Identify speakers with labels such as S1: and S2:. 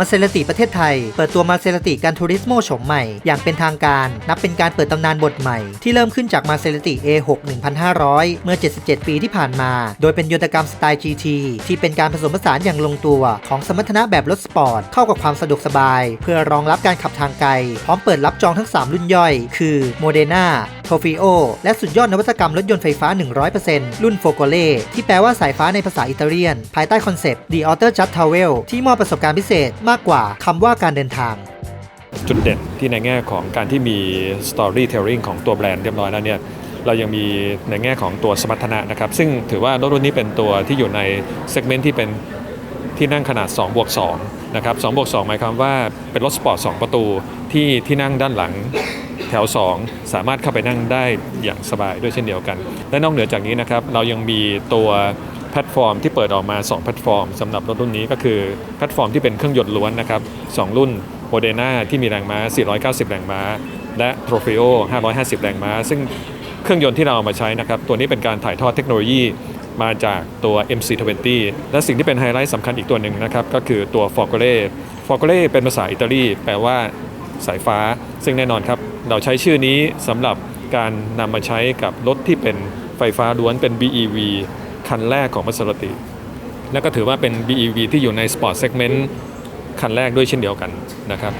S1: มาเซ r ติประเทศไทย เปิดตัวมาเซ r ติการทูริสโมโฉมใหม่ อย่างเป็นทางการ นับเป็นการเปิดตำนานบทใหม่ ที่เริ่มขึ้นจากมาเซ r ติ A6 1500 เมื่อ 77 ปีที่ผ่านมา โดยเป็นยนตกรรมสไตล์ GT ที่เป็นการผสมผสานอย่างลงตัวของสมรรถนะแบบรถสปอร์ต เข้ากับความสะดวกสบาย เพื่อรองรับการขับทางไกล พร้อมเปิดรับจองทั้ง 3 รุ่นย่อย คือ m o d e r n a t o f i o และสุดยอดนวัตกรรมรถยนต์ไฟฟ้า 100%รุ่น f o g o l e ที่แปลว่าสายฟ้าในภาษาอิตาเลียน ภายใต้คอนเซปต์ The Outer Just Travel ที่มอบประสบการณ์พิเศษมากกว่าคำว่าการเดินทาง
S2: จุดเด่นที่ในแง่ของการที่มี storytelling ของตัวแบรนด์เรียบร้อยแล้วเนี่ยเรายังมีในแง่ของตัวสมรรถนะนะครับ ซึ่งถือว่ารถรุ่นนี้เป็นตัวที่อยู่ในเซกเมนต์ที่เป็นที่นั่งขนาด2บวก2นะครับ2บวก2หมายความว่าเป็นรถสปอร์ต2ประตูที่ที่นั่งด้านหลังแถว 2 สามารถเข้าไปนั่งได้อย่างสบายด้วยเช่นเดียวกัน และนอกเหนือจากนี้นะครับ เรายังมีตัว แพลตฟอร์มที่เปิดออกมา 2 แพลตฟอร์มสำหรับรถรุ่นนี้ก็คือแพลตฟอร์มที่เป็นเครื่องยนต์ล้วนนะครับสองรุ่นโมเดนาที่มีแรงม้า 490 แรงม้า และ t r o f e o 550 แรงม้า ซึ่งเครื่องยนต์ที่เราเอามาใช้นะครับ ตัวนี้เป็นการถ่ายทอดเทคโนโลยีมาจากตัว MC20 และสิ่งที่เป็นไฮไลท์สำคัญอีกตัวหนึ่งนะครับ ก็คือตัว f o r g o l e f o r g o l e เป็นภาษาอิตาลี แปลว่าสายฟ้า ซึ่งแน่นอนครับ เราใช้ชื่อนี้สำหรับการนำมาใช้กับรถที่เป็นไฟฟ้าล้วนเป็น BEV คันแรกของมัส r ติ และก็ถือว่าเป็น BEV ที่อยู่ใน Sport Segment คันแรกด้วยเช่นเดียวกันนะครับ